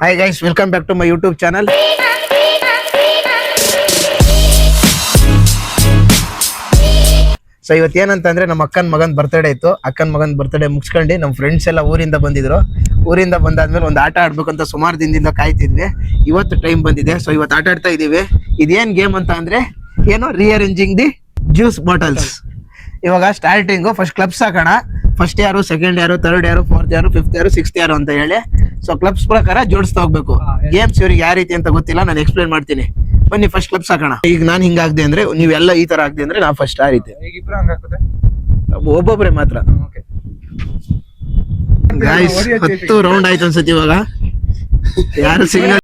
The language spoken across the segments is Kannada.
Hi guys welcome back to my YouTube channel so ಇವತ್ತು ಏನಂತಂದ್ರೆ ನಮ್ಮ ಅಕ್ಕನ ಮಗನ ಬರ್ತ್ಡೇ ಇತ್ತು ಅಕ್ಕನ ಮಗನ ಬರ್ತ್ಡೇ ಮುಗಿಸ್ಕೊಂಡು ನಮ್ಮ ಫ್ರೆಂಡ್ಸ್ ಎಲ್ಲ ಊರಿಂದ ಬಂದಿದ್ರು. ಊರಿಂದ ಬಂದಾದ್ಮೇಲೆ ಒಂದು ಆಟ ಆಡ್ಬೇಕಂತ ಸುಮಾರು ದಿನದಿಂದ ಕಾಯ್ತಿದ್ವಿ. ಇವತ್ತು ಟೈಮ್ ಬಂದಿದೆ. ಸೊ ಇವತ್ತು ಆಟ ಆಡ್ತಾ ಇದೀವಿ. ಇದೇನ್ ಗೇಮ್ ಅಂತ ಅಂದ್ರೆ ಏನು ರಿಅರೇಂಜಿಂಗ್ ದಿ ಜ್ಯೂಸ್ ಬಾಟಲ್ಸ್ ಇವಾಗ ಸ್ಟಾರ್ಟಿಂಗು ಫಸ್ಟ್ ಕ್ಲಬ್ಸ್ ಹಾಕೋಣ. ಫಸ್ಟ್ ಯಾರು ಸೆಕೆಂಡ್ ಯಾರು ತರ್ಡ್ ಯಾರು ಫೋರ್ತ್ ಯಾರು ಫಿಫ್ತ್ ಯಾರು ಸಿಕ್ಸ್ತ್ ಯಾರು ಅಂತ ಹೇಳಿ. ಸೊ ಕ್ಲಬ್ಸ್ ಪ್ರಕಾರ ಜೋಡಿಸ್ತಾ ಹೋಗ್ಬೇಕು. ಗೇಮ್ಸ್ ಇವ್ರಿಗೆ ಯಾವ ರೀತಿ ಅಂತ ಗೊತ್ತಿಲ್ಲ ನಾನು ಎಕ್ಸ್ಪ್ಲೇನ್ ಮಾಡ್ತೀನಿ. ಬನ್ನಿ ಫಸ್ಟ್ ಕ್ಲಬ್ಸ್ ಸಾಕೋಣ. ಈಗ ನಾನು ಹಿಂಗಾಗ್ದೆ ಅಂದ್ರೆ ನೀವೆಲ್ಲ ಈ ತರ ಆಗ್ದೆ ಅಂದ್ರೆ ನಾ ಫಸ್ಟ್ ಆ ರೀತಿ. ಒಬ್ಬೊಬ್ರೆ ಮಾತ್ರ. ಗಾಯ್ಸ್ ಹತ್ತು ರೌಂಡ್ ಆಯ್ತು ಅನ್ಸತ್ತಿ ಇವಾಗ. ಯಾರು ಸಿಗ್ನಲ್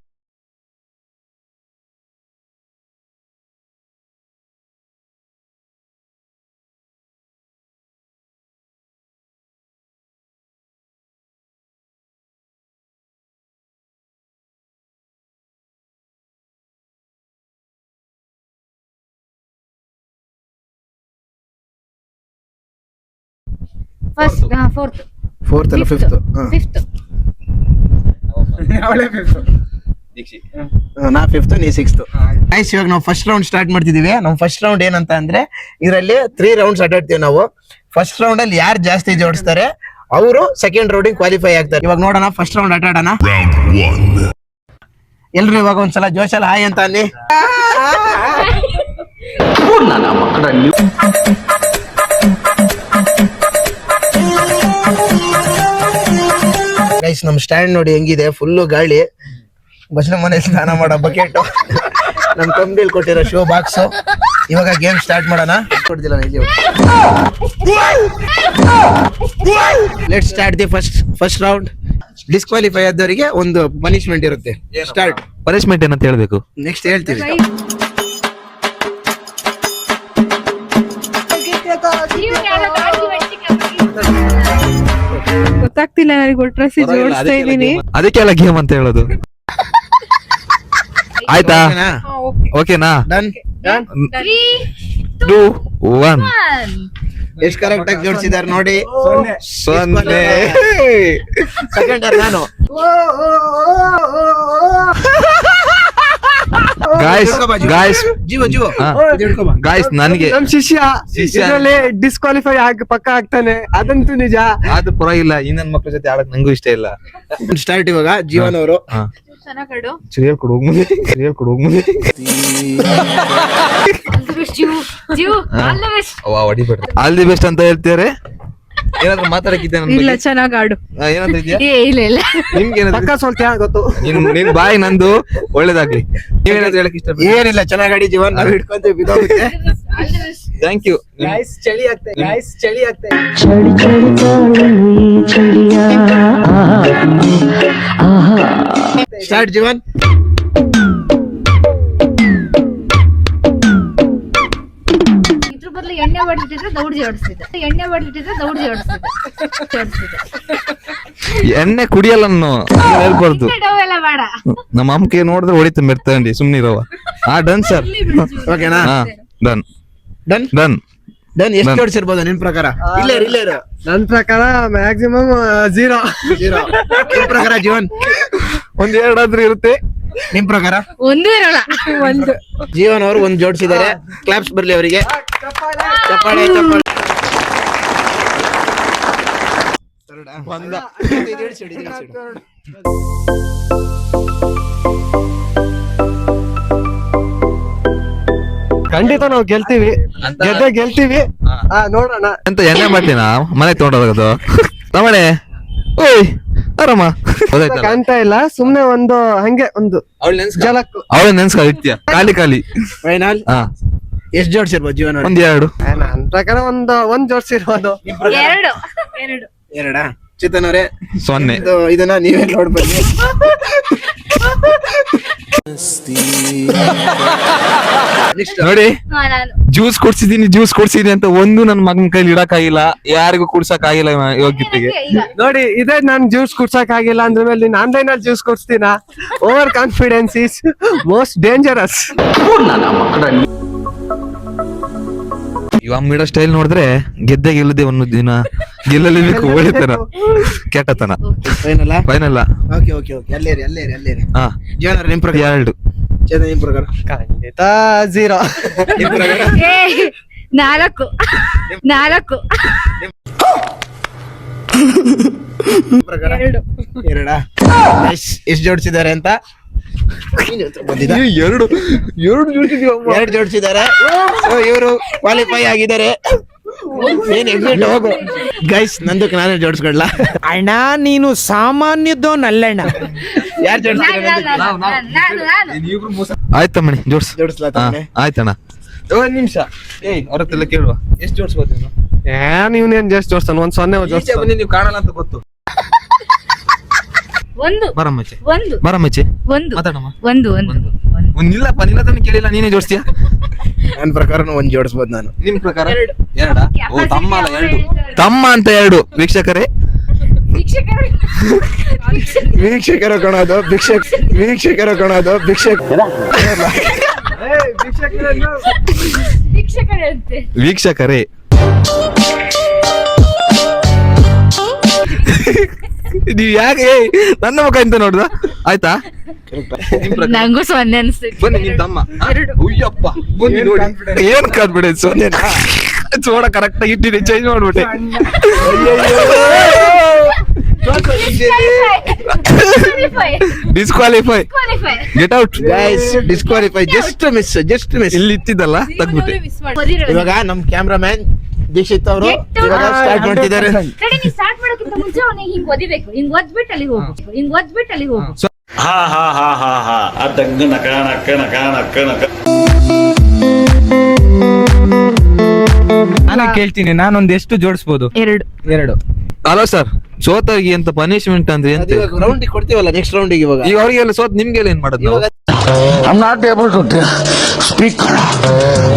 ಫಸ್ಟ್ ಫೋರ್ತ್. ಫೋರ್ತ್. ಅಲ್ಲ ಫಿಫ್ತ್. ಫಿಫ್ತ್? ಅವಳೇ ಫಿಫ್ತ್. ದೀಕ್ಷಿ. ನಾ ಫಿಫ್ತ್ ನೀ ಸಿಕ್ಸ್ತ್ ಗೈಸ್ ಇವಾಗ ನಾವು ಫಸ್ಟ್ ರೌಂಡ್ ಸ್ಟಾರ್ಟ್ ಮಾಡ್ತಿದೀವಿ. ನಾವು ಫಸ್ಟ್ ರೌಂಡ್ ಏನಂತ ಅಂದ್ರೆ ಇದರಲ್ಲಿ ತ್ರೀ ರೌಂಡ್ಸ್ ಆಟಾಡ್ತೀವಿ ನಾವು. ಫಸ್ಟ್ ರೌಂಡ್ ಅಲ್ಲಿ ಯಾರು ಜಾಸ್ತಿ ಜೋಡಿಸ್ತಾರೆ ಅವರು ಸೆಕೆಂಡ್ ರೌಂಡಿಗೆ ಕ್ವಾಲಿಫೈ ಆಗ್ತಾರೆ. ಇವಾಗ ನೋಡೋಣ ಫಸ್ಟ್ ರೌಂಡ್ ಆಟ ಆಡೋಣ. ಎಲ್ರು ಇವಾಗ ಒಂದ್ಸಲ ಜೋಶಲ್ ಹಾಯ್ ಅಂತ ಅಲ್ಲಿ ಗೈಸ್ ನಮ್ ಸ್ಟ್ಯಾಂಡ್ ನೋಡಿ ಹೆಂಗಿದೆ? ಫುಲ್ಲು ಗಾಳಿ. ಬಸ್ನ ಮನೆ ಸ್ನಾನ ಮಾಡೋ ಬಕೆಟ್ ನಮ್ ಕಂಬಿಲ್ ಕೊಟ್ಟಿರೋ ಶೋ ಬಾಕ್ಸ್ ಇವಾಗ ಗೇಮ್ ಸ್ಟಾರ್ಟ್ ಮಾಡೋಣ? ಕೊಡ್ತಿಲ್ಲ ಇಲ್ಲಿ let start the first first round disqualify ಆದವರಿಗೆ ಒಂದು ಪನಿಷ್ಮೆಂಟ್ ಇರುತ್ತೆ. ಸ್ಟಾರ್ಟ್ ಪನಿಷ್ಮೆಂಟ್ ಏನಂತ ಹೇಳ್ಬೇಕು? ನೆಕ್ಸ್ಟ್ ಹೇಳ್ತೀವಿ. ಗೊತ್ತಾಗ್ತಿಲ್ಲ ನನಗೆ ಒಟ್ರಾಸಿ ಜೋಡಿಸ್ತಾ ಇದ್ದೀನಿ. ಅದಕ್ಕೆಲ್ಲ ಗೇಮ್ ಅಂತ ಹೇಳೋದು. ಆಯ್ತಾ? ಓಕೆನಾ ತ್ರೀ ಟೂ ಒನ್ ಎಷ್ಟು ಕರೆಕ್ಟ್ ಆಗಿ ಜೋಡಿಸಿದಾರೆ ನೋಡಿ. ಸೊನ್ನೆ. ಸೆಕೆಂಡ್. ನಾನು. ಗಾಯ್ಸ್ ಗಾಯ್ಸ್ ಜೀವ. ಜೀವ ಹಾ. ಇದು ಹಿಡ್ಕೊ ಗಾಯ್ಸ್ ನನಗೆ ನಮ್ ಶಿಷ್ಯ ಶಿಷ್ಯ. ಇದರಲ್ಲಿ ಡಿಸ್ಕ್ವಾಲಿಫೈ ಆಗಿ ಪಕ್ಕ ಆಗ್ತಾನೆ. ಅದಂತೂ ನಿಜ. ಅದು ಪರವಾಗಿಲ್ಲ ಈ ಮಕ್ಕಳ ಮಕ್ಳ ಜೊತೆ ಆಡಕ್ ನಂಗೂ ಇಷ್ಟ ಇಲ್ಲ. ಸ್ಟಾರ್ಟ್ ಇವಾಗ ಜೀವನ್ ಅವರು ಹಾ. ಚೆನ್ನಾಗಡು ಸರಿ ಹೇಳ್ಕೊಡು ಹೋಗ್ ಮುಂದೆ ಸರಿ ಹೇಳ್ಕೊಡು ಹೋಗ್ ಮುಂದೆ Jeev. Jeev all the best all the best ಅಂತ ಹೇಳ್ತಾರೆ ಏನಾದ್ರು ಮಾತಾಡಕ್ಕಿದ್ದೆ ನನ್ ಇಲ್ಲ ಬಗ್ಗೆ? ಚೆನ್ನಾಗ್ ಆಡು. ಆ, ಏನಾದ್ರು ಇದೆಯಾ? ಏ ಇಲ್ಲ ಇಲ್ಲ. ನಿಮ್ಗೆ ಏನಾದ್ರು ಪಕ್ಕ ಸೋಲ್ತ್ಯಾ ಗೊತ್ತು? ನಿನ್ ನಿಮ್ ಬಾಯಿ ನಂದು ಒಳ್ಳೇದಾಗ್ಲಿ. ನೀವೇನಾದ್ರು ಹೇಳಕ್ ಇಷ್ಟ ಏನಿಲ್ಲ ಚೆನ್ನಾಗಿ ಜೀವನ್. ನಾವು ಹಿಡ್ಕೊಂತೀವಿ ಬಿದ್ದೋಗುತ್ತೆ ಥ್ಯಾಂಕ್ ಯು ಗಾಯ್ಸ್ ಚಳಿ ಆಗ್ತದೆ ಗಾಯ್ಸ್ ಚಳಿ ಆಗ್ತದೆ ಚಳಿ ಚಳಿ ತಾಳಲು ಈ ಚಳಿಯ. ಆಹಾ. ಸ್ಟಾರ್ಟ್ ಜೀವನ್. ಎಣ್ಣೆ ಹೊಡೆದಿಟ್ಟಿದ್ರೆ ದೌಡ್ಜಿ ಜೋಡಿಸ್ತಿದ್ದೆ ಎಣ್ಣೆ ಹೊಡೆದಿಟ್ಟಿದ್ರೆ ದೌಡ್ಜಿ ಜೋಡಿಸ್ತಿದ್ದೆ ಎಣ್ಣೆ ಕುಡಿಯಲ್ಲ ನಾನು. ಹೇಳ್ಬಾರ್ದು. ಡವ್ ಎಲ್ಲ ಬೇಡ. ನಮ್ಮ ಅಮ್ಮಕ್ಕೆ ನೋಡಿದ್ರೆ ಹೊಡಿತು ಮೆರ್ತಂಡಿ ಸುಮ್ನಿರವ ಹಾ ಡನ್ ಸರ್. ಓಕೆನಾ? ಹಾ ಡನ್. ಡನ್? ಡನ್. ಡನ್ ಎಷ್ಟು ಹೊಡ್ಸಿರ್ಬೋದು ನಿನ್ ಪ್ರಕಾರ? ಇಲ್ಲ ಇಲ್ಲ ಇಲ್ಲೇ ಇರು. ನನ್ ಪ್ರಕಾರ ಮ್ಯಾಕ್ಸಿಮಮ್ ಜೀರೋ ಜೀರೋ ಪ್ರಕಾರ ಜೀವನ್? ಒಂದ್ ಎರಡಾದ್ರೂ ಇರುತ್ತೆ. ನಿಮ್ ಪ್ರಕಾರ? ಒಂದು ಇರಲ್ಲ. ಒಂದು. ಜೀವನ್ ಅವರು ಒಂದ್ ಜೋಡಿಸಿದ್ದಾರೆ. ಕ್ಲಾಪ್ಸ್ ಬರ್ಲಿ ಅವರಿಗೆ. ಚಪ್ಪಾಳೆ ಚಪ್ಪಾಳೆ. ಇದು ಇಳಿಸಿ ಇಡು, ಇದು ಇಳಿಸಿ ಇಡು. ಖಂಡಿತ ನಾವು ಗೆಲ್ತೀವಿ. ಗೆದ್ದೆ ಗೆಲ್ತೀವಿ. ಹಾ ನೋಡೋಣ. ಎಂತ ಎಣ್ಣೆ ಮಾಡ್ತೀನ? ಮನೆ ತಗೊಂಡೋಗೋದು. ತಮಣೆ ಓಯ್. ಆರಾಮ? ಕಾಣ್ತಾ ಇಲ್ಲ ಸುಮ್ನೆ ಒಂದು ಹಂಗೆ ಒಂದು ಜಲಕ್ ಅವಳ ನೆನ್ಸ್ಕ ಇಡ್ತೀಯ ಖಾಲಿ ಖಾಲಿ. ಫೈನಲ್? ಹಾ. ಎಷ್ಟ್ ಜೋಡಿಸಿರ್ಬೋದು ಜೀವನ? ಒಂದ್ ಎರಡು. ಆ, ನನ್ ಪ್ರಕಾರ ಒಂದು ಒಂದ್ ಜೋಡ್ಸಿರ್ಬೋದು. ಎರಡು. ಎರಡು. ಎರಡಾ? ಚಿತನ್ ಅವರೇ? ಸೊನ್ನೆ. ಇದು ಇದನ್ನ ನೀವೇ ನೋಡ್ಬೋದು. ನೋಡಿ ನಾನು. ಜ್ಯೂಸ್ ಕೊಡ್ಸಿದೀನಿ ಜ್ಯೂಸ್ ಕೊಡ್ಸಿದೀನಿ ಅಂತ ಒಂದು ನನ್ ಮಗನ ಕೈಲಿ ಇಡಕ್ ಆಗಿಲ್ಲ ಯಾರಿಗೂ ಕುಡ್ಸಕ್ ಆಗಿಲ್ಲ ಯೋಗ್ಯತೆಗೆ. ನೋಡಿ ಇದೇ ನಾನ್ ಜ್ಯೂಸ್ ಕುಡ್ಸಕ್ ಆಗಿಲ್ಲ ಅಂದ್ರ ಮೇಲೆ ನೀನ್ ಆನ್ಲೈನ್ ಅಲ್ಲಿ juice ಕೊಡ್ಸ್ತೀನ? Over confidence is most dangerous ಇವ ಮಿಡೋ ಸ್ಟೈಲ್ ನೋಡಿದ್ರೆ ಗೆದ್ದೆ ಗೆಲ್ಲದೆ ಒಂದು ದಿನ ಗೆಲ್ಲಲೇಬೇಕು ಒಳ್ಳೆತನ ಕೆಟ್ಟತನ. Final final okay okay okay ಅಲ್ಲೇರಿ ಅಲ್ಲೇರಿ ಅಲ್ಲೇರಿ ಹಾ. ಜೇನರ್ ನಿಮ್ ಪ್ರಕಾರ? ಎರಡು. ಚೇತನ ನಿಮ್ ಪ್ರಕಾರ? ಖಂಡಿತ ಝೀರೋ ನಿಮ್ ಪ್ರಕಾರ? ನಾಲ್ಕು. ನಾಲ್ಕು. ಪ್ರಕಾರ? ಎರಡಾ. ಎಷ್ಟು ಜೋಡಿಸಿದ್ದಾರೆ ಅಂತ? ಎರಡು ಎರಡು ಎರಡು ಜೋಡಿಸಿದ್ದಾರೆ. ಇವರು ಕ್ವಾಲಿಫೈ ಆಗಿದ್ದಾರೆ. ಏನ್ ಎಕ್ಸಿಟ್ ಹೋಗು ಗೈಸ್ ನಂದಕ್ಕೆ ನಾನೇ ಜೋಡಿಸ್ಕೊಡ್ಲ? ಅಣ್ಣ ನೀನು ಸಾಮಾನ್ಯದೋನಲ್ಲಣ್ಣ ಯಾರು ನಾನು ಜೋಡಿಸ್ತಾರೆ ಆಯ್ತಮ್ಮಣಿ ಜೋಡ್ಸ್. ಜೋಡಿಸ್ಲಾ ಆಯ್ತಣ್ಣ. ಒಂದ್ ನಿಮಿಷ. ಏಯ್ ಅವ್ರ ಹತ್ರ ಕೇಳುವ. ಎಷ್ಟು ಜೋಡಿಸ್ಬೋದು ನೀನು? ಏನ್ ಇವ್ನೇನ್ ಜಾಸ್ತಿ ಜೋಡಿಸ್ತಾನೆ ಒಂದ್ ಸೊನ್ನೆ ಜೋಡ್ಸ್ತಾನ ನೀವು ಕಾಣಲ್ಲ ಅಂತ ಗೊತ್ತು. ಒಂದು. ಬರಮ್ಮಚ್ಚೆ ಒಂದು. ಬರಮ್ಮಚ್ಚೆ ಒಂದು. ಮಾತಾಡಮ್ಮ. ಒಂದು ಒಂದು. ಒಂದು. ಒಂದ್. ನಿಲ್ಲಪ್ಪ ನಿಲ್ಲದನ್ನ ಕೇಳಿಲ್ಲ ನೀನೇ ಜೋಡಿಸ್ತೀಯ? ನನ್ನ ಪ್ರಕಾರ ಒಂದ್ ಜೋಡಿಸ್ಬೋದು ನಾನು. ನಿಮ್ ಪ್ರಕಾರ? ಎರಡ. ಓ ತಮ್ಮ ಅಲ್ಲ ಎರಡು. ತಮ್ಮ ಅಂತ ಎರಡು ವೀಕ್ಷಕರೇ. ವೀಕ್ಷಕರ. ವೀಕ್ಷಕರು ಕಾಣೋದು ಭಿಕ್ಷಕ್ ವೀಕ್ಷಕರು ಕಾಣೋದು ಭಿಕ್ಷಕ್. ವೀಕ್ಷಕರೇ. ನೀವ್ ಯಾಕೆ ನನ್ನ ಮುಖ ಅಂತ ನೋಡ್ದ? ಆಯ್ತಾ? ನಂಗೂ ಸೊನ್ನೆ ಅನ್ಸ್ತೈತಿ ಬನ್ನಿ ನಿಮ್ ತಮ್ಮ? ಉಯ್ಯಪ್ಪ ಬನ್ನಿ ನೋಡಿ. ಏನ್ ಕಾನ್ಫಿಡೆನ್ಸ್ ಚೋಡ ಕರೆಕ್ಟ್ ಆಗಿ ಇಟ್ಟಿದೆ ಚೇಂಜ್ ಮಾಡ್ಬಿಟ್ಟೆ. Disqualify get out disqualify just miss just miss ಇಲ್ಲಿ ಇತ್ತಿದ್ದಲ್ಲ ತಗ್ಬಿಟ್ಟೆ. ಇವಾಗ ನಮ್ ಕ್ಯಾಮ್ರಾಮ್ಯಾನ್ ದೀಕ್ಷಿತ್ ಅವರು. ಸ್ಟಾರ್ಟ್ ಮಾಡ್ತಿದ್ದಾರೆ. ಮಾಡೋಕ್ಕಿಂತ ಮುಂಚೆ ಅವನಿಗೆ ಹಿಂಗ್ ಓದಿಬೇಕು. ಹಿಂಗ್ ಓದ್ಬಿಟ್ಟು ಅಲ್ಲಿ ಹೋಗು. ಹಿಂಗ್ ಓದ್ಬಿಟ್ಟು ಅಲ್ಲಿ ಹೋಗು. ಹಾ. ಹಾ ಹಾ ಹಾ ಹಾ ಅದಂಗ ನಕ ನಕ ನಕ ನಕ ನಕ. ನಾನು ಕೇಳ್ತೀನಿ. ನಾನೊಂದ್ ಎಷ್ಟು ಜೋಡಿಸ್ಬೋದು? ಎರಡು. ಎರಡು. ಹಲೋ ಸರ್ ಸೋತಾಗಿ ಅಂತ ಪನಿಷ್ಮೆಂಟ್ ಅಂದ್ರೆ ಎಂತ? ರೌಂಡ್ ಕೊಡ್ತೀವಲ್ಲ ನೆಕ್ಸ್ಟ್ ರೌಂಡಿಗೆ ಇವಾಗ? ಈಗ ಅವ್ರಿಗೆಲ್ಲ ಸೋತ್ ನಿಮ್ಗೆ ಏನ್ ಮಾಡೋದು ನಾವು? I'm not able to t- speak Kannada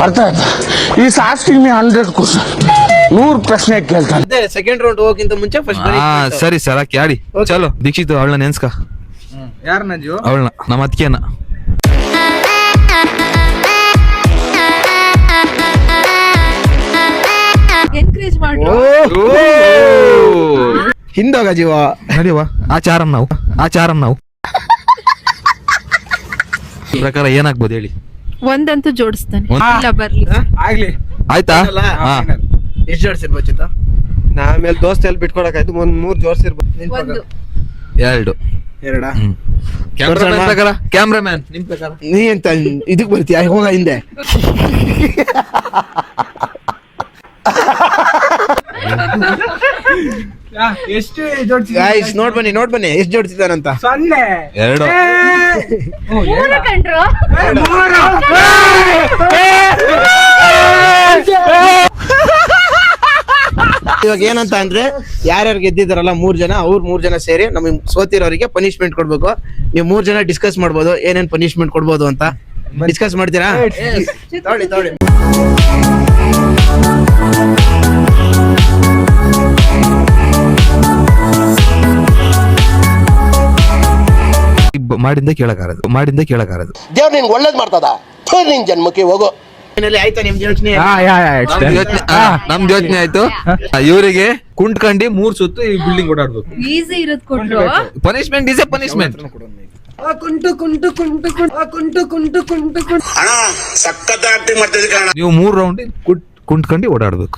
ಅರ್ಥ ಆಯ್ತಾ? ಈ ಆಸ್ಕಿಂಗ್ ಮೀ ಹಂಡ್ರೆಡ್ ಕ್ವಶನ್ ನೂರು ಪ್ರಶ್ನೆ ಕೇಳ್ತಾನೆ. ಅದೇ ಸೆಕೆಂಡ್ ರೌಂಡ್ ಹೋಗಿಂತ ಮುಂಚೆ ಫಸ್ಟ್ ಹಾ ಸರಿ ಸರ್ ಆಕಿ ಆಡಿ. ಚಲೋ ದೀಕ್ಷಿತ್ ಅವಳನ್ನ ನೆನ್ಸ್ಕ. ಯಾರ ಜೀವ ಅವಳನ್ನ ನಮ್ಮ ಅತ್ತಿಗೆನ. ಎನ್ಕರೇಜ್ ಮಾಡ್ರು ಹಿಂದೋಗ ಜೀವ ನಡೀವ ಆಚಾರಂ ನಾವು ಆಚಾರಂ ನಾವು. ಈ ಪ್ರಕಾರ ಏನಾಗ್ಬೋದು ಹೇಳಿ. ಒಂದಂತೂ ಜೋಡಿಸ್ತಾನೆ. ಒಂದ್- ಇಲ್ಲ ಬರ್ಲಿ. ಆಗ್ಲಿ. ಆಯ್ತಾ? ಹಾ. ಎಷ್ಟು ಜೋಡಿಸಿರ್ಬೋದು ಚಿತ್ತ ನಾ ಆಮೇಲೆ ದೋಸ್ತ ಎಲ್ಲಿ ಬಿಟ್ಕೊಡಕಾಯ್ತು ಒಂದ್ ಮೂರ್ ಜೋಡ್ಸಿರ್ಬೋದು ಒಂದು ಎರಡು ಎರಡಾ ಕ್ಯಾಮ್ರಾಮನ್ ಪ್ರಕಾರ ಕ್ಯಾಮ್ರಾಮ್ಯಾನ್ ನಿಮ್ ಪ್ರಕಾರ ನೀ ಎಂತ ಇದಕ್ ಬರ್ತೀಯ ಹೋಗ ಹಿಂದೆ ಎಷ್ಟು ಜೋಡಿಸಿ ಗಾಯ್ಸ್ ನೋಡ್ ಬನ್ನಿ ನೋಡ್ ಬನ್ನಿ ಎಷ್ಟು ಜೋಡಿಸಿದಾರಂತ ಸೊನ್ನೆ ಎರಡು ಮೂರು ಕಂಡ್ರು ಇವಾಗ ಏನಂತ ಅಂದ್ರೆ ಯಾರ್ಯಾರು ಗೆದ್ದಿದಾರಲ್ಲ ಮೂರ್ ಜನ ಅವ್ರ ಮೂರ್ ಜನ ಸೇರಿ ನಮಗೆ ಸೋತಿರೋರಿಗೆ ಪನಿಶ್ಮೆಂಟ್ ಕೊಡ್ಬೇಕು. ನೀವು ಮೂರ್ ಜನ ಡಿಸ್ಕಸ್ ಮಾಡ್ಬೋದು ಏನೇನ್ ಪನಿಶ್ಮೆಂಟ್ ಕೊಡ್ಬೋದು ಅಂತ. ಡಿಸ್ಕಸ್ ಮಾಡ್ತೀರಾ? ತೊಗೊಳ್ಳಿ ಮಾಡಿಂದ ಕೇಳಕಾರದು ಮಾಡಿಂದ ಕೇಳಕಾರದು ದೇವ್ರು ನಿನ್ಗೆ ಒಳ್ಳೇದ್ ಮಾಡ್ತದ? ಥು, ನಿನ್ ಜನ್ಮಕ್ಕೆ ಹೋಗು. ನಮ್ದು ಯೋಚನೆ. ಆಯ್ತು. ಇವರಿಗೆ ಕುಂಟ್ಕಂಡಿ ಮೂರ್ ಸುತ್ತು ಈ ಬಿಲ್ಡಿಂಗ್ ಓಡಾಡ್ಬೇಕು. ಈಸಿ ಇರೋದು ಕೊಟ್ರು. ಪನಿಷ್ಮೆಂಟ್ ಎ ಪನಿಶ್ಮೆಂಟ್ ಕುಂಟು ಕುಂಟು ಕುಂಟು ಕುಂಟು ಕುಂಟು ಕುಂಟು ಕುಂಟು ನೀವು ಮೂರ್ ರೌಂಡ್ ಕುಂಟ್ಕೊಂಡು ಓಡಾಡ್ಬೇಕು.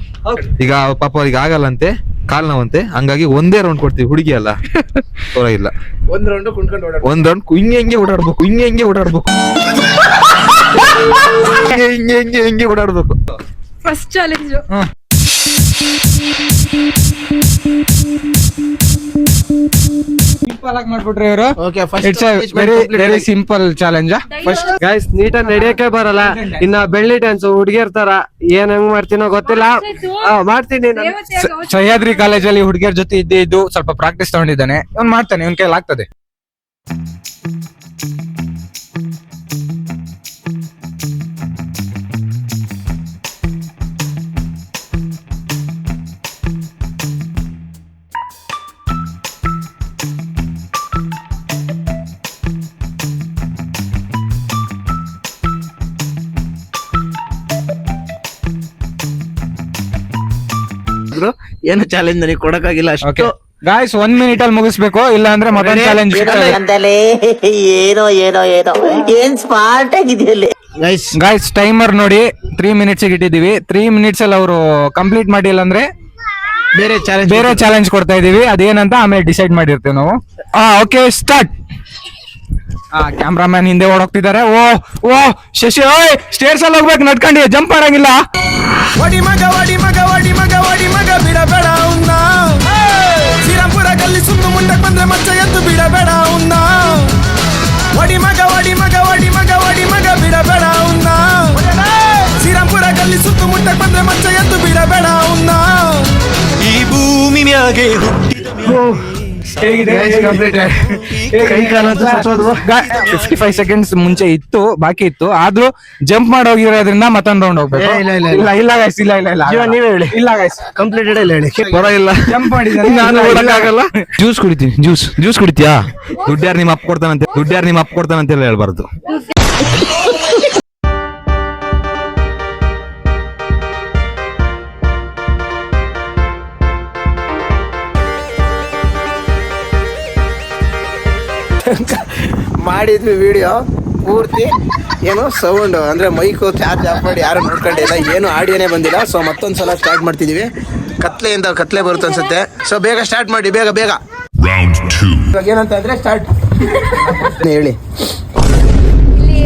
ಈಗ ಪಾಪ ಅವ್ರಿಗೆ ಆಗಲ್ಲಂತೆ ಕಾಲ್ ನಾವಂತೆ ಹಂಗಾಗಿ ಒಂದೇ ರೌಂಡ್ ಕೊಡ್ತೀವಿ ಹುಡುಗಿ ಅಲ್ಲ. ಇಲ್ಲ ಒಂದ್ ರೌಂಡ್ ಕುಂಟ್ಕೊಂಡು ಒಂದ್ ರೌಂಡ್ ಹಿಂಗೆ ಹಿಂಗೆ ಓಡಾಡ್ಬೇಕು ಹಿಂಗೆ ಹಿಂಗೆ ಓಡಾಡ್ಬೇಕು. ಹಿಂಗೆ ಹಿಂಗೆ ಹಿಂಗೆ ಹಿಂಗೆ ಓಡಾಡ್ಬೇಕು. ಫಸ್ಟ್ ಚಾಲೆಂಜ್ ಸಿಂಪಲ್ ಆಗಿ ಮಾಡ್ಬಿಟ್ರಿ ಇವರು. Okay it's very very simple challenge first guys ನೀಟಾಗಿ ನಡೆಯಕ್ಕೆ ಬರಲ್ಲ. ಇನ್ನ ಬೆಳ್ಳಿ ಡ್ಯಾನ್ಸ್ ಹುಡುಗಿಯರ್ ತರ. ಏನ್ ಹೆಂಗ್ ಮಾಡ್ತೀನೋ ಗೊತ್ತಿಲ್ಲ. ಆ, ಮಾಡ್ತೀನಿ ನಾನು. ಸಹ್ಯಾದ್ರಿ ಕಾಲೇಜಲ್ಲಿ ಹುಡುಗಿಯರ ಜೊತೆ ಇದ್ದೇ ಇದ್ದು ಸ್ವಲ್ಪ ಪ್ರಾಕ್ಟೀಸ್ ತಗೊಂಡಿದ್ದಾನೆ. ಇವನ್ ಮಾಡ್ತಾನೆ ಇವನ್ ಕೈಲಿ ಆಗ್ತದೆ. ಏನು ಚಾಲೆಂಜ್ ನನಗೆ ಕೊಡಕ್ಕಾಗಿಲ್ಲ. ಅಷ್ಟು ಗಾಯ್ಸ್ ಒಂದ್ ಮಿನಿಟ್ ಅಲ್ಲಿ ಮುಗಿಸ್ಬೇಕು. ಇಲ್ಲ ಅಂದ್ರೆ ಮತ್ತೊಂದು ಚಾಲೆಂಜ್ ಅಂತಲೇ ಏನೋ ಏನೋ ಏನೋ. ಏನ್ ಸ್ಮಾರ್ಟ್ ಆಗಿದೆಯಲ್ಲಿ ಗೈಸ್ ಗಾಯ್ಸ್ ಟೈಮರ್ ನೋಡಿ. ತ್ರೀ ಮಿನಿಟ್ಸ್ ಇಟ್ಟಿದೀವಿ ತ್ರೀ ಮಿನಿಟ್ಸ್ ಅಲ್ಲಿ ಅವರು ಕಂಪ್ಲೀಟ್ ಮಾಡಿಲ್ಲ ಅಂದ್ರೆ ಬೇರೆ ಚಾಲೆಂಜ್ ಬೇರೆ ಚಾಲೆಂಜ್ ಕೊಡ್ತಾ ಇದೀವಿ ಅದೇನಂತ ಆಮೇಲೆ ಡಿಸೈಡ್ ಮಾಡಿರ್ತೀವಿ ನಾವು. ಹಾ ಓಕೆ ಸ್ಟಾರ್ಟ್ ಆ ಕ್ಯಾಮ್ರಾಮನ್ ಹಿಂದೆ ಓಡೋಗ್ತಿದ್ದಾರೆ. ಓ ಓ ಶಶಿ ಓಯ್ ಸ್ಟೇರ್ಸ್ ಅಲ್ಲಿ ಹೋಗ್ಬೇಕು ನಡ್ಕೊಂಡು ಜಂಪ್ ಮಾಡಂಗಿಲ್ಲ. ಒಡಿ ಮಗ ಒಡಿ ಮಗ ಒಡಿ ಮಗ ಒಡಿ ಮಗ ಬಿಡಬೇಡ ಉನ್ನ ಶ್ರೀರಾಮ್ಪುರ ಗಲ್ಲಿ ಸುತ್ತು ಮುಂದಕ್ಕೆ ಬಂದ್ರೆ ಮಚ್ಚ ಎದ್ದು ಬಿಡಬೇಡ ಉನ್ನ ಒಡಿ ಮಗ ಒಡಿ ಮಗ ಒಡಿ ಮಗ ಒಡಿ ಮಗ ಬಿಡಬೇಡ ಉನ್ನ ಶ್ರೀರಾಮ್ಪುರ ಗಲ್ಲಿ ಸುತ್ತು ಮುಂದಕ್ಕೆ ಬಂದ್ರೆ ಮಚ್ಚ ಎದ್ದು ಬಿಡಬೇಡ ಉನ್ನ ಈ ಭೂಮಿ ಮ್ಯಾಗೆ. ಫಿಫ್ಟಿ ಫೈವ್ ಸೆಕೆಂಡ್ಸ್ ಮುಂಚೆ ಇತ್ತು ಬಾಕಿ ಇತ್ತು. ಆದ್ರೂ ಜಂಪ್ ಮಾಡೋಗಿರೋದ್ರಿಂದ ಮತ್ತೊಂದು ರೌಂಡ್ ಹೋಗ್ಬೇಕು. ಇಲ್ಲ, ಇಲ್ಲ, ಇಲ್ಲ. ಇಲ್ಲ ಇಲ್ಲ ಇಲ್ಲ ಇಲ್ಲ ನೀವೇ ಹೇಳಿ. ಇಲ್ಲ ಗೈಸ್ ಕಂಪ್ಲೀಟೆಡ್ ಇಲ್ಲ ಹೇಳಿ. ಪರವಾಗಿಲ್ಲ. ಜಂಪ್ ಮಾಡಿದ್ದಾರೆ. ನಾನು ಓಡಕ್ಕಾಗಲ್ಲ. ಜ್ಯೂಸ್ ಕುಡಿತೀನಿ ಜ್ಯೂಸ್ ಜ್ಯೂಸ್ ಕುಡಿತೀಯಾ? ದುಡ್ಡ್ಯಾರು ನಿಮ್ಮ ಅಪ್ಪ ಕೊಡ್ತಾನಂತೆ ದುಡ್ಡ್ಯಾರು ನಿಮ್ಮ ಅಪ್ಪ ಕೊಡ್ತಾನಂತೆಲ್ಲ ಹೇಳ್ಬಾರ್ದು. ಮಾಡಿದ್ವಿ ವಿಡಿಯೋ ಪೂರ್ತಿ ಏನು ಸೌಂಡ್ ಅಂದ್ರೆ ಮೈಕು ಚಾರ್ಜ್ ಆಫ್ ಮಾಡಿ ಯಾರು ನೋಡ್ಕೊಂಡಿಲ್ಲ ಏನು ಆಡಿಯೋನೇ ಬಂದಿಲ್ಲ. ಸೊ ಮತ್ತೊಂದು ಸಲ ಸ್ಟಾರ್ಟ್ ಮಾಡ್ತಿದೀವಿ. ಕತ್ಲೆಯಿಂದ ಕತ್ಲೆ ಬರುತ್ತೆ ಅನ್ಸುತ್ತೆ. ಸೊ ಬೇಗ ಸ್ಟಾರ್ಟ್ ಮಾಡಿ. ಬೇಗ ಬೇಗ. ಇವಾಗ ಏನಂತ ಅಂದ್ರೆ ಸ್ಟಾರ್ಟ್ ಹೇಳಿ.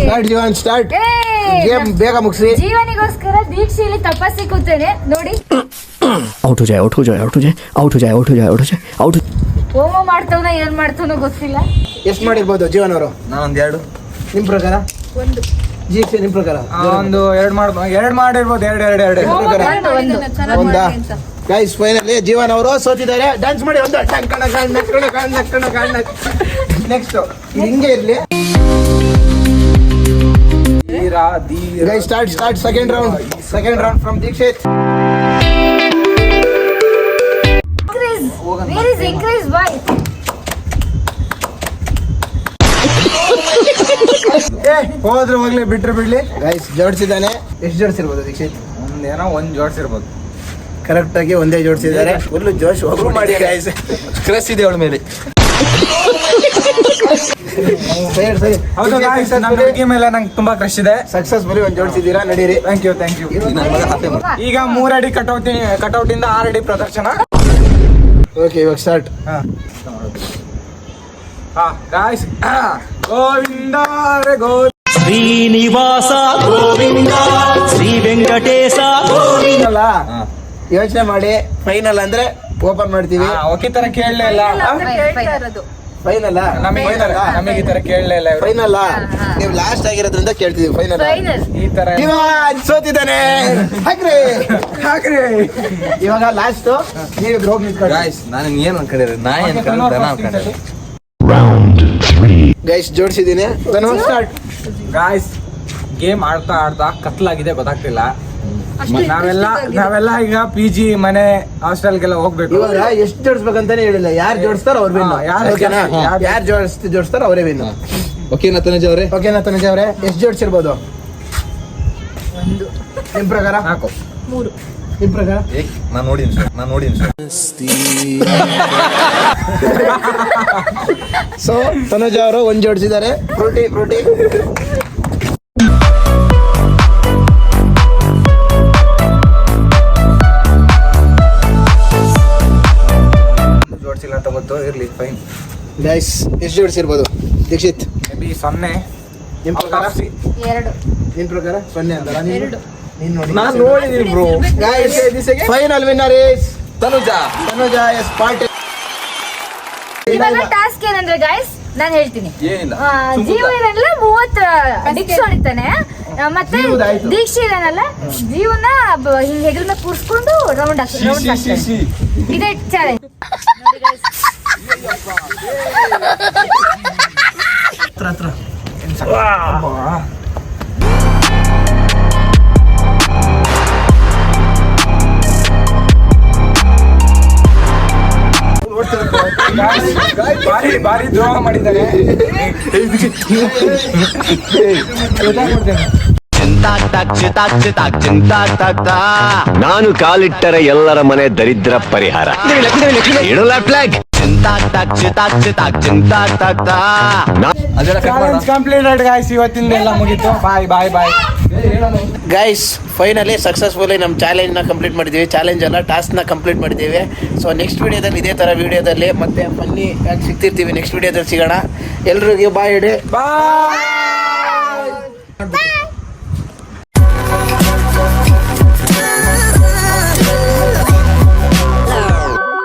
ಸ್ಟಾರ್ಟ್ ಜೀವನ್ ಸ್ಟಾರ್ಟ್ ಗೇಮ್ ಬೇಗ ಮುಗಿಸಿ ಜೀವನಿಗೋಸ್ಕರ ದೀಕ್ಷೆಯಲ್ಲಿ ತಪಸ್ಸಿ ಕೂತೇನೆ. ನೋಡಿ. Out joy out joy out joy out joy out joy out joy out ಹೋಮ ಮಾಡ್ತವನ ಏನ್ ಮಾಡ್ತವನ ಗೊತ್ತಿಲ್ಲ ಎಷ್ಟು ಮಾಡಿರ್ಬೋದು ಜೀವನ್ ಅವರು ನಾನೊಂದ್ ಎರಡು ನಿಮ್ ಪ್ರಕಾರ ಒಂದು ಜೀಕ್ಷೆ ನಿಮ್ ಪ್ರಕಾರ ಒಂದು ಎರಡ್ ಮಾಡ್ ಎರಡು ಮಾಡಿರ್ಬೋದು ಎರಡ್ ಎರಡ್ ಎರಡ್ ಎರಡ್. ಪ್ರಕಾರ ಒಂದು ಒಂದಾ ಗೈಸ್ ಫೈನಲಿ ಜೀವನ್ ಅವರು ಸೋತಿದ್ದಾರೆ ಡ್ಯಾನ್ಸ್ ಮಾಡಿ ಒಂದು ಟಂಕಣ ಕಾಣ್ ನಕ್ಕಣ ಕಾಣ್ ನಕ್ಕಣ ಕಾಣ್ ನೆಕ್ಸ್ಟ್ ಹಿಂಗೆ ಇರ್ಲಿ guys start start second round second round from Dikshit where is increase by ಹೋದ್ರೆ ಹೋಗ್ಲಿ ಬಿಟ್ರೆ ಬಿಡ್ಲಿ. ಗೈಸ್ ಜೋಡಿಸಿದ್ದಾನೆ. ಎಷ್ಟು ಜೋಡಿಸಿರ್ಬೋದು ದೀಕ್ಷಿತ್? ಒಂದೇನೋ ಒಂದ್ ಜೋಡಿಸಿರ್ಬೋದು. ಕರೆಕ್ಟ್ ಆಗಿ ಒಂದೇ ಜೋಡಿಸಿದ್ದಾರೆ. ಫುಲ್ ಜೋಶ್ ಒಬ್ರು ಮಾಡಿ ಗೈಸ್ ಕ್ರಸ್ ಇದೆ ಅವಳ ಮೇಲೆ. ಹೌದು guys, ನನ್ನ ಹುಡುಗಿ ಮೇಲೆ ನಂಗೆ ತುಂಬಾ ಕ್ರಶ್ ಇದೆ. ಸಕ್ಸಸ್ಫುಲಿ ಒಂದು ಜೋಡಿಸಿದ್ದೀರಾ? ನಡೀರಿ. ಥ್ಯಾಂಕ್ ಯು ಥ್ಯಾಂಕ್ ಯು ಈಗ ಮೂರಡಿ ಕಟೌಟ್ ಕಟೌಟ್ ಇಂದ ಆರಡಿ ಪ್ರದರ್ಶನ. ಓಕೆ ಇವಾಗ ಸ್ಟಾರ್ಟ್ ಹಾ. ಗಾಯ್ಸ್ ಗೋವಿಂದ ಗೋವಿಂದ. ಶ್ರೀನಿವಾಸ ಗೋವಿಂದ ಶ್ರೀ ವೆಂಕಟೇಶ ಗೋವಿಂದಲ್ಲ ಯೋಚನೆ ಮಾಡಿ ಫೈನಲ್ ಅಂದ್ರೆ ಓಪನ್ ಮಾಡ್ತೀವಿ. ಓಕೆ ತರ ಕೇಳಲೇ ಇಲ್ಲ. ಫೈನಲ್ ನಮಗೆ ಈ ತರ- ನಮಗೆ ಈ ತರ ಕೇಳಲೇ ಇಲ್ಲ ಇವ್ರು. ಫೈನಲ್ ನೀವು ಲಾಸ್ಟ್ ಆಗಿರೋದ್ರಿಂದ ಕೇಳ್ತೀವಿ ಫೈನಲ್ ಫೈನಲ್ ಈ ತರ. ಇವಾಗ ಸೋತಿದ್ದಾನೆ. ಹಾಕ್ರಿ. ಹಾಕ್ರಿ. ಇವಾಗ ಲಾಸ್ಟ್ ನೀವು ಹೋಗಿ ನಿಂತ್ಕೊಳ್ಳಿ ಗಾಯ್ಸ್ ನಾನು ಏನ್ ಅನ್ಕೊಂಡಿದ್ರೆ ನಾಯಿ ಅನ್ಕೊಂಡ್ರೆ ದನ ಅನ್ಕೊಂಡೆ ಗೈಸ್ ಜೋಡಿಸಿದ್ದೀನಿ. ಸ್ಟಾರ್ಟ್ ಗಾಯ್ಸ್ ಗೇಮ್ ಆಡ್ತಾ ಆಡ್ತಾ ಕತ್ಲಾಗಿದೆ ಗೊತ್ತಾಗ್ತಿಲ್ಲ. ನಾವೆಲ್ಲ ನಾವೆಲ್ಲ ಈಗ ಪಿ ಜಿ ಮನೆ ಹಾಸ್ಟೆಲ್ಗೆಲ್ಲ ಹೋಗ್ಬೇಕು. ಇವಾಗ ಎಷ್ಟು ಜೋಡಿಸ್ಬೇಕಂತಾನೆ ಹೇಳಿಲ್ಲ. ಯಾರು ಜೋಡಿಸ್ತಾರೋ ಅವ್ರು ವಿನ್ ಯಾರು ಯಾರು- ಯಾರು ಜೋಡಿಸ್ ಜೋಡಿಸ್ತಾರೋ ಅವರೇ ವಿನ್ ಓಕೆನಾ ತನುಜ್ ಅವ್ರೆ? ಓಕೆನಾ ತನುಜ ಅವರೇ ಎಷ್ಟು ಜೋಡಿಸಿರ್ಬೋದು? ನಿಮ್ಮ ಪ್ರಕಾರ? ನಾಲ್ಕು ಮೂರು. ನಿಮ್ಮ ಪ್ರಕಾರ? ಏ ನಾನು ನೋಡಿನಿ ಸರ್ ನಾನು ನೋಡಿನಿ ಸರ್. ಸೊ ತನಜ ಅವರು ಒಂದ್ ಜೋಡಿಸಿದ್ದಾರೆ. ಪ್ರೋಟೀನ್ ಫ್ರೂಟಿ ಜೋಡಿಸಿಲ್ಲ ಇರಲಿ ಫೈನ್ ಗೈಸ್ ಎಷ್ಟು ಜೋಡಿಸಿರ್ಬೋದು? ದೀಕ್ಷಿತ್. ಮೇ ಬಿ ಸೊನ್ನೆ ನಿಮ್ಮ ಪ್ರಕಾರ? ಎರಡು. ನಿಮ್ಮ ಪ್ರಕಾರ? ಸೊನ್ನೆ ಅಂತಾರ? ಎರಡು. ನೀನು ನೋಡಿ. ನಾನು ನೋಡಿದ್ದೀನಿ bro. Guys final winner is Tanuja. Tanuja is party ಇವಾಗ ಟಾಸ್ಕ್ ಏನಂದ್ರೆ ಗೈಸ್ ನಾನು ಹೇಳ್ತೀನಿ. ಜೀವ ಏನಲ್ಲ ಮೂವತ್ ಡಿಕ್ಸ್ ಹೊಡಿತಾನೆ ಮತ್ತೆ. ದೀಕ್ಷೆ ಏನಲ್ಲ ಜೀವನ ಹಿಂಗ್ ಹೆಗಲ್ ಮೇಲೆ ಕೂರ್ಸ್ಕೊಂಡು ರೌಂಡ್ ಹಾಕ್ತಾನೆ ರೌಂಡ್ ಹಾಕ್ತಾನೆ. ಇದೇ ಚಾಲೆಂಜ್ ಬಾರಿ ನಾನು ಕಾಲಿಟ್ಟರೆ ಎಲ್ಲರ ಮನೆ ದರಿದ್ರ ಪರಿಹಾರ. ಇಡಲ ಫ್ಲಾಗ್ ಕಂಪ್ಲೀಟೆಡ್ ಗಾಯ್ಸ್ ಇವತ್ತಿಂದ ಎಲ್ಲ ಮುಗೀತು. Bye bye bye guys finally successfully ನಮ್ಮ ಚಾಲೆಂಜ್ನ ಕಂಪ್ಲೀಟ್ ಮಾಡಿದ್ದೀವಿ ಚಾಲೆಂಜ್ ಅಲ್ಲ ಟಾಸ್ಕ್ನ ಕಂಪ್ಲೀಟ್ ಮಾಡಿದ್ದೀವಿ ಸೊ ನೆಕ್ಸ್ಟ್ ವಿಡಿಯೋದಲ್ಲಿ ಇದೇ ಥರ ವಿಡಿಯೋದಲ್ಲಿ ಮತ್ತೆ ಫನ್ನಿ ಯಾಕೆ ಸಿಗ್ತಿರ್ತೀವಿ. ನೆಕ್ಸ್ಟ್ ವಿಡಿಯೋದಲ್ಲಿ ಸಿಗೋಣ. ಎಲ್ರಿಗೂ ಬಾಯ್ ಇಡಿ. ಬಾಯ್